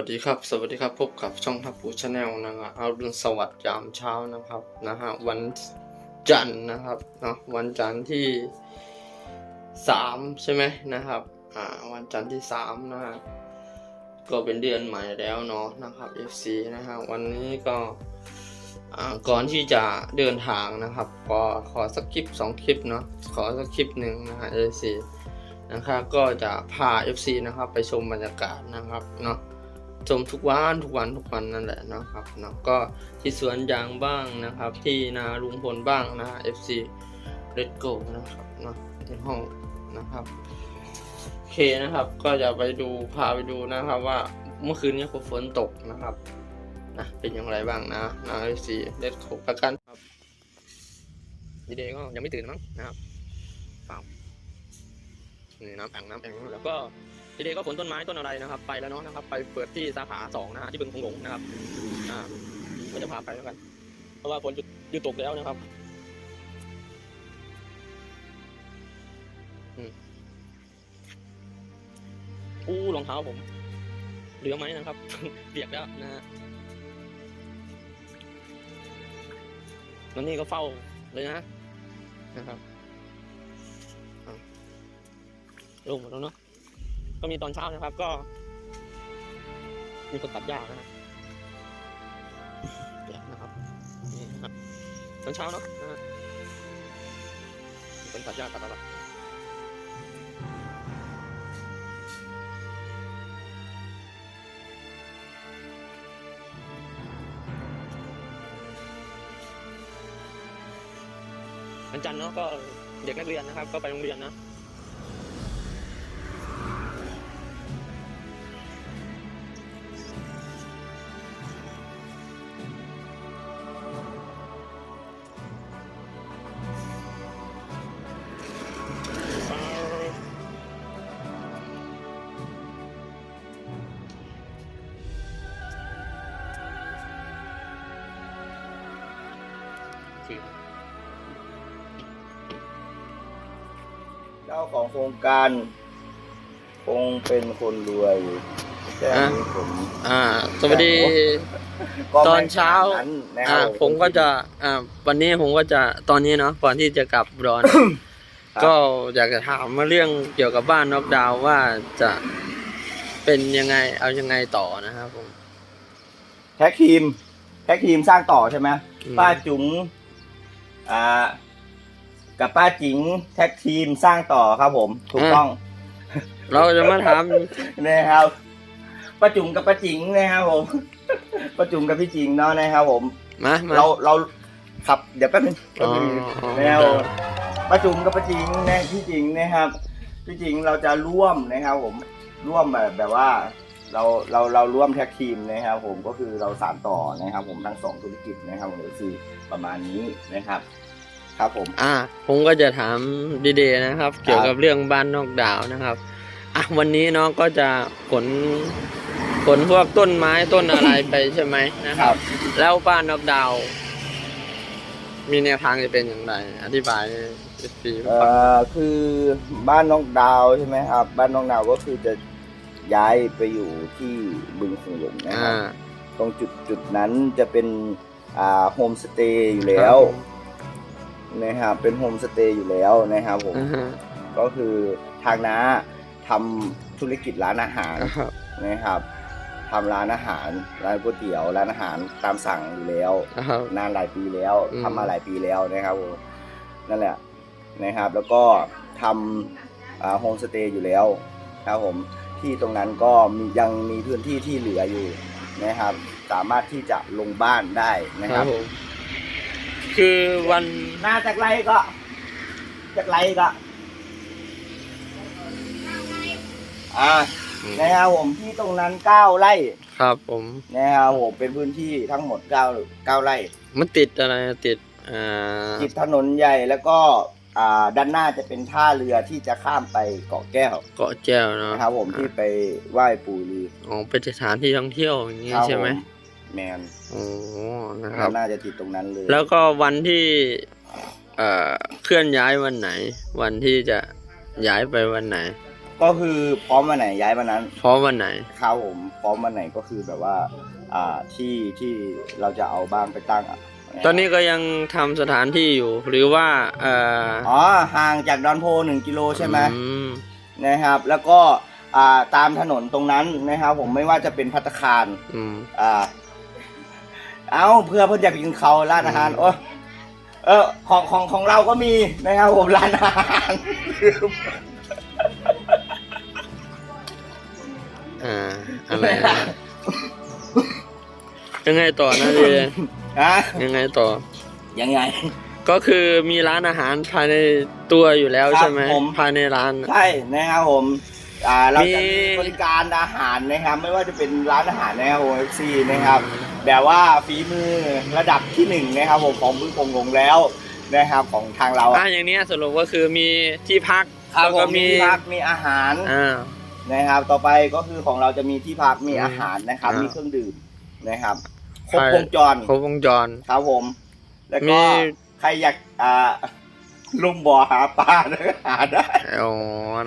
สวัสดีครับ สวัสดีครับพบกับช่องทับปูชาแนลนะครับเอารุณสวัสดิ์ยามเช้านะครับนะฮะวันจันทร์นะครับเนาะวันจันทร์ที่สามใช่ไหมนะครับอ่าวันจันทร์ที่สามนะฮะก็เป็นเดือนใหม่แล้วเนาะนะครับ FC นะฮะวันนี้ก็อ่าก่อนที่จะเดินทางนะครับ ก็ขอสักคลิปสองคลิปเนาะขอสักคลิปหนึ่งนะฮะ FC นะครับก็จะพา FC นะครับไปชมบรรยากาศนะครับเนาะ ชมทุกวันทุกวันทุกวันนั่นแหละนะครับเนาะก็ที่สวนยางบ้างนะครับ ที่นาลุงพลบ้างนะ FC Let's Go นะครับเนาะในห้องนะครับโอเคนะครับ ก็จะไปดูพาไปดูนะครับ ว่าเมื่อคืนนี้ฝนตกนะครับนะเป็นอย่างไรบ้างนะนะ FC Let's Go ประกันครับดีเดย์ก็ยังไม่ตื่นมั้งนะครับเปล่านี่น้ำแอ่งน้ำแอ่งแล้วก็ ทีเดียวก็ขนต้นไม้ต้นอะไรนะครับ ไปแล้วเนาะนะครับ ไปเปิดที่สาขาสองนะฮะที่บึงคงหลงนะครับ อ่าก็จะพาไปแล้วกัน เพราะว่าฝนหยุดตกแล้วนะครับอู้รองเท้าผม เหลือไหมนะครับเปียกแล้วนะฮะแล้วนี่ก็เฝ้าเลยนะนะครับลงหมดแล้วเนาะ ก็มีตอนเช้านะครับ ก็ มีคนตัดหญ้านะฮะเดี๋ยวนะครับนี่ครับตอนเช้าเนาะนะฮะมีคนตัดหญ้าตัดอะไรวันจันทร์เนาะก็เด็กนักเรียนนะครับ ก็ไปโรงเรียนนะ เจ้าของโครงการ คงเป็นคนรวยแค่นี้ผมอ่า สวัสดี ก็ไม่ตอนเช้าขนดนั้นนะคอ่ารับผมก็จะ อ่า วันนี้ผมก็จะ ตอนนี้เนาะ ก่อนที่จะกลับร้อน ก็อยากจะถามมาเรื่องเกี่ยวกับบ้านนอกดาวน์ว่าจะเป็นยังไง เอายังไงต่อนะครับผม แท็กทีม แท็กทีมสร้างต่อใช่ไหมอืม ป้าจุ๋มอ่า กับป้าจิ๋งแท็กทีมสร้างต่อครับผม ถูกต้อง เราจะมาถามนะครับป้าจุ๋มกับป้าจิ๋งนะครับผมป้าจุ๋มกับพี่จิ๋งเนาะนะครับผมมามาเราเราครับเดี๋ยวแป๊บนึงแป๊บนึงอ๋อแล้วป้าจุ๋มกับป้าจิงนะพี่จิงนะครับพี่จิงเราจะร่วมนะครับผมร่วมแบบแบบว่าเราเราเราร่วมแท็กทีมนะครับ ผมก็คือเราสานต่อนะครับ ผมทั้งสองธุรกิจนะครับผมก็คือประมาณนี้นะครับ ครับผม อ่า ผมก็จะถามดีเดย์นะครับ เกี่ยวกับเรื่องบ้านนอกดาวน์นะครับ อะวันนี้เนาะก็จะขนขนพวกต้นไม้ต้นอะไรไปใช่ไหมนะคครัรับบแล้วบ้านนอกดาวน์มีแนวทางจะเป็นอย่างไร อธิบายให้ฟีเอ่อคือบ้านน้องดาวใช่ไหมครับ บ้านน้องดาวก็คือจะย้ายไปอยู่ที่บึงคงหลงนะคอ่ารับ ตรงจุดจุดนั้นจะเป็นอ่าโฮมสเตย์อยู่แล้ว นะครับเป็นโฮมสเตย์อยู่แล้วนะครับผมอ่าฮะก็คือทางน้าทำธุรกิจร้านอาหารครับนะครับทำร้านอาหารร้านก๋วยเตี๋ยวร้านอาหารตามสั่งอยู่แล้วครับ นานหลายปีแล้วอืม ทำมาหลายปีแล้วนะครับผมนั่นแหละนะครับ แล้วก็ทำโฮมสเตย์อยู่แล้วครับผมที่ตรงนั้นก็มียังมีพื้นที่ที่เหลืออยู่นะครับ สามารถที่จะลงบ้านได้นะคครัรับบผมคือวัน หน้าจากไรก็ จากไรก็ อ่านะครับผมที่ตรงนั้นเก้าไร่ครับผมนะครับผมเป็นพื้นที่ทั้งหมดเก้าเก้าไร่ มันติดอะไรติดอ่าติดถนนใหญ่แล้วก็อ่าด้านหน้าจะเป็นท่าเรือที่จะข้ามไปเกาะแก้ว เกาะแจ้วเนาะนะครับผมที่ไปไหว้ปู่ลืออ๋อเป็นสถานที่ท่องเที่ยวอย่างนี้ครับใช่ไหมผแมนโอ้นะครับน่าจะติดตรงนั้นเลย แล้วก็วันที่ เอ่อเคลื่อนย้ายวันไหน วันที่จะย้ายไปวันไหน ก็คือพร้อมวันไหนย้ายวันนั้นพร้อมวันไหนครับผมพร้อมวันไหนก็คือแบบว่า อ่าที่ที่เราจะเอาบ้านไปตั้งอะตอนนี้ก็ยังทำสถานที่อยู่ หรือว่าเอ่ออ๋อห่างจากดอนโพหนึ่งกิโลใช่ไหมอืมนะครับ แล้วก็อ่าตามถนนตรงนั้นนะครับผมไม่ว่าจะเป็นพัตตาคารอืม อ่า เอาเพื่อเพื่อนอยากกินเขาร้านอาหารอืมโอ้ เออของของของเราก็มีนะครับผมร้านอาหารอ่าอะไรนะยังไงต่อนะพี่ฮะยังไงต่อ ยังไง ก็คือมีร้านอาหารภายในตัวอยู่แล้วครับใช่ไหมผมภายในร้านน่ะใช่นะครับผม อ่าเราจะมีมีบริการอาหารนะครับ ไม่ว่าจะเป็นร้านอาหารนะครับ OFC นะครับแบบว่าฝีมือระดับที่หนึ่งนะครับผมของพึ่งคงลงแล้วนะครับของทางเราอะอย่างเนี้ยสรุปก็คือมีที่พักครับแล้วผก็มมีมีที่พักมีอาหารอ่านะครับ ต่อไปก็คือของเราจะมีที่พักมีอืมอาหารนะครับอ่ามีมีเครื่องดื่มนะครับครบใช่วงจรครบวงจรครับผม แล้วมีก็ใครอยากอ่า ลงบ่อหาปลานะหาได้ อ๋อ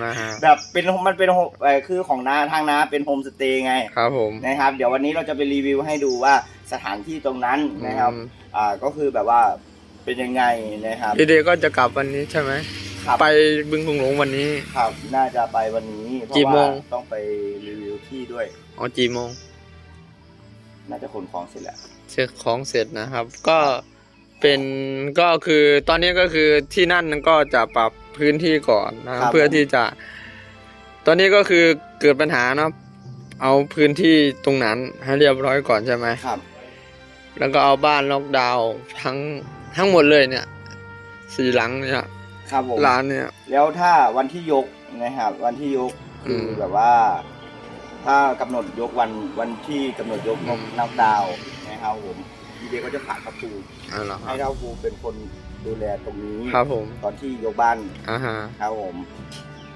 นะฮะแบบเป็นมันเป็นโฮมเอ่อคือของน้าทางน้าเป็นโฮมสเตย์ไงครับผม นะครับ เดี๋ยววันนี้เราจะไปรีวิวให้ดูว่าสถานที่ตรงนั้นนะครับ อืม อ่าก็คือแบบว่าเป็นยังไงนะครับ ดีเดย์ก็จะกลับวันนี้ใช่ไหมครับ ไปบึงคงหลงวันนี้ ครับน่าจะไปวันนี้เพกี่ราะโมว่าง ต้องไปรีวิวที่ด้วย อ๋อกี่โมงน่าจะขนของเสร็จแล้วเช็คของเสร็จนะครับ ก็ เป็นก็คือตอนนี้ก็คือที่นั่นก็จะปรับพื้นที่ก่อนนะครับเพื่อที่จะ ตอนนี้ก็คือเกิดปัญหาเนาะเอาพื้นที่ตรงนั้นให้เรียบร้อยก่อนใช่ไหม ครับ แล้วก็เอาบ้านล็อกดาวน์ทั้งทั้งหมดเลยเนี่ยสี่หลังเนี่ยครับผม ร้านเนี่ย แล้วถ้าวันที่ยกนะครับ วันที่ยกคืออมแบบว่า ถ้ากำหนดยกวันวันที่กำหนดยกนกอืม นับดาวน์นะครับผม ดีเดย์ก็จะผ่านประตูอ๋อเหรอคให้รับเท่าภูเป็นคนดูแลตรงนี้ครับผมตอนที่ยกบ้านอ่าฮะครับผม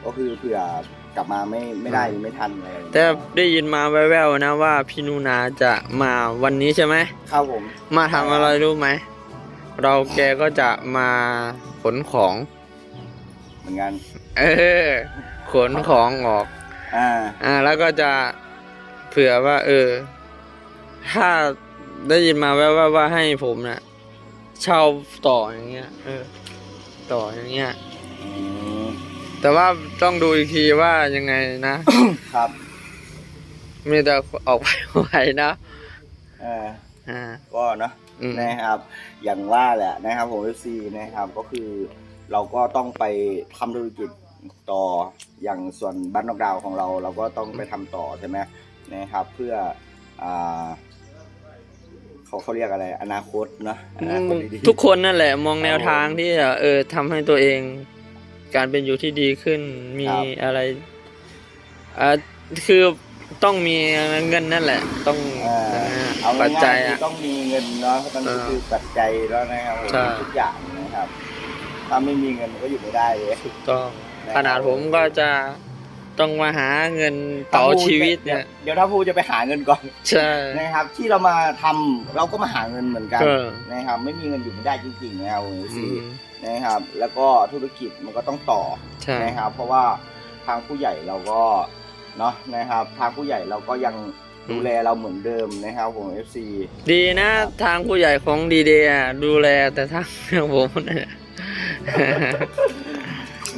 ก็คือเผื่อกลับมาไม่ไม่ได้ไม่ทันอะไรอย่างเงี้ยแต่ได้ยินมาแว่วๆนะว่าพี่นูนาจะมาวันนี้ใช่ไหม ครับผม มาทำอะไรรู้ไหม เราแกก็จะมาขนของ เหมือนกันเออ ขนของออก อ่าอ่า แล้วก็จะเผื่อว่า เออ ถ้า ได้ยินมาแว่วๆว่าให้ผมนะ่ะเช่าต่ออย่างเงี้ย เออ ต่ออย่างเงี้ยอืมแต่ว่าต้องดูอีกทีว่ายังไงนะ ครับ ไม่แต่ออกไปไหวนะเอออ่า ก็เนาะอืม นะครับ อย่างว่าแหละนะครับผม FC นะครับก็คือเราก็ต้องไปทำธุรกิจต่ออย่างส่วนบ้านนอกดาวของเรา เราก็ต้องไปทำต่อใช่ไหมนะครับ เพื่ออ่า เขาเขาเรียกอะไร อนาคตเนอะอนาคตดีๆทุกคนนั่นแหละ มองแนวครับผมทางที่จะเออทำให้ตัวเอง การเป็นอยู่ที่ดีขึ้นมีครับอะไรอ่าคือต้องมีเงินนั่นแหละ ต้องอ่านะฮะเอาปัจง่าจัยยๆคืออะต้องมีเงินเนาะมันก็เออคือปัจจัยแล้วนะครับผมใช่ทุกอย่างนะครับถ้าไม่มีเงินมันก็อยู่ไม่ได้เลยถูกต้องนะครับขนาดผมก็จะ ต้องมาหาเงินต่อชีวิตเนี่ยเดี๋ยวถ้าพูจะไปหาเงินก่อนใช่นะครับ ที่เรามาทำเราก็มาหาเงินเหมือนกันเออนะครับ ไม่มีเงินอยู่ไม่ได้จริงๆนะครับอืสิมนะครับ แล้วก็ธุรกิจมันก็ต้องต่อใช่นะครับ เพราะว่าทางผู้ใหญ่เราก็เนาะนะครับ ทางผู้ใหญ่เราก็ยังดูแลเราเหมือนเดิมนะครับผม FC ดีนะทางผู้ใหญ่ของดีเดย์ดูแลแต่ทางผมเนี่ย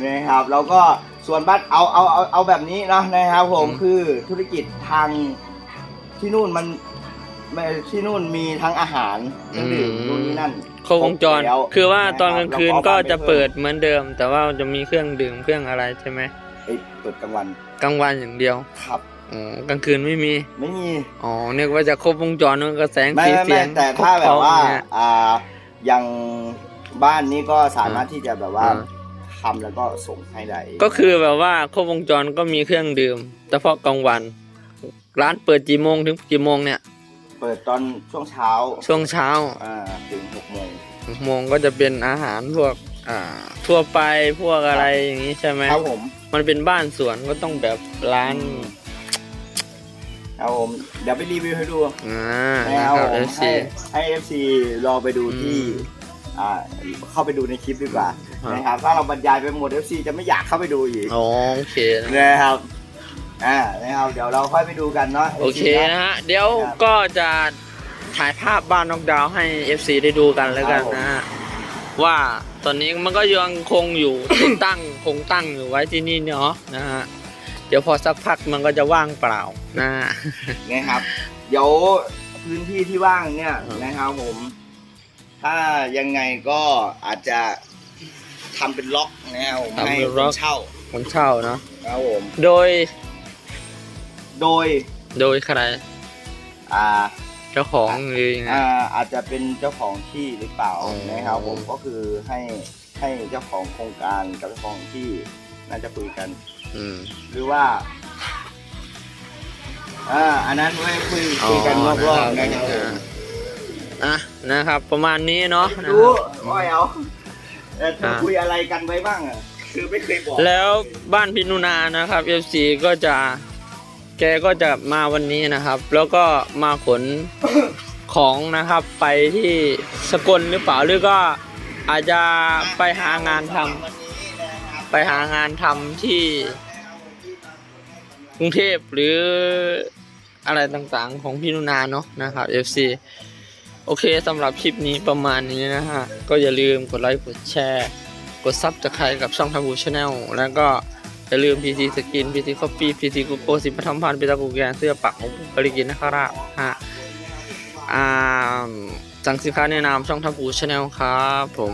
นะครับแล้วก็ ส่วนบัตรเอาเอาเอาเอาแบบนี้นะนะครับผมอืม คือธุรกิจทางที่นู่นมันไม่ที่นู่นมีทั้งอาหารเครื่องดื่มนู่นนี่นั่นครบวงจร แล้วคือว่าตอนกลางคืนก็จะแล้วเปิดเหมือนเดิม แต่ว่าจะมีเครื่องดื่มเครื่องอะไรใช่ไหมเอ้ยเปิดกลางวันกลางวันอย่างเดียวครับ อ๋อกลางคืนไม่มีไม่มีอ๋อนึกว่าจะครบวงจรนึกว่าแสงไม่สีไม่เสีไม่ยงแต่ถ้าแบบว่า ครบเนี่ยอ่าอย่างบ้านนี้ก็สามารถที่จะแบบว่าอ่า ทำแล้วก็ส่งให้ได้ก็คือแบบว่าครบวงจรก็มีเครื่องดื่มเฉพาะกลางวัน ร้านเปิดกี่โมงถึงกี่โมงเนี่ย เปิดตอนช่วงเช้าช่วงเช้าอ่าถึงหกโมงหกโมงก็จะเป็นอาหารพวกอ่าทั่วไปพวกอะไรอย่างนี้ใช่ไหมครับผมมันเป็นบ้านสวนก็ต้องแบบร้านครับผมเดี๋ยวไปรีวิวให้ดูอ่านะนะครับครับผม FC ให้ให้ FC รอไปดูที่ อ่าเข้าไปดูในคลิปดีกว่าครับนะครับถ้าเราบรรยายไปหมด FC จะไม่อยากเข้าไปดูอีกอ๋อโอเคนะนะครับอ่านะครับเดี๋ยวเราค่อยไปดูกันเนาะโอเคนะนะฮะเดี๋ยวครับก็จะถ่ายภาพบ้านนอกดาวน์ให้ FC ได้ดูกันแล้วกันนะฮะว่าตอนนี้มันก็ยังคงอยู่ติดตั้งคงตั้งอยู่ไว้ที่นี่เนาะนะฮะเดี๋ยวพอสักพักมันก็จะว่างเปล่านะฮะนะครับ เดี๋ยวพื้นที่ที่ว่างเนี่ยครับนะครับผม ถ้ายังไงก็อาจจะทำเป็นล็อกนะครับผมให้คนเช่าคนเช่าเนาะครับผมโดยโดยโดยใครอ่า เจ้าของหรือยังไง อ่าอาจจะเป็นเจ้าของที่หรือเปล่าอ๋อ นะครับผมก็คือให้ให้เจ้าของโครงการกับเจ้าของที่น่าจะคุยกัน อืม หรือว่าอ่าอันนั้นไว้คุยคุยกันรอบๆนะครับผม อะนะครับ ประมาณนี้เนาะนะรู้ครับว่าเอาแต่เธออ่าคุยอะไรกันไว้บ้างอะคือไม่เคยบอกแล้วบ้านพินุนานะครับ FC ก็จะแกก็จะมาวันนี้นะครับ แล้วก็มาขน ของนะครับไปที่สกลหรือเปล่าหรือก็อาจจะไปหางานทำวันนี้นะครับไปหางานทำที่กรุงเทพหรืออะไรต่างๆของพี่นุนาเนาะนะครับ FC โอเคสำหรับคลิปนี้ประมาณนี้นะฮะ ก็อย่าลืมกดไลค์กดแชร์ กดซับสไครต์กับช่องทับูชาแนลแล้วก็อย่าลืม PT สกิน PT Coffee PT g o g o สิบปฐมพันธ์ปิตากูแกนเสื้อปักของบริกินนะครับฮะอ่าสั่งสินค้าแนะนำช่องทับูชาแนลครับผม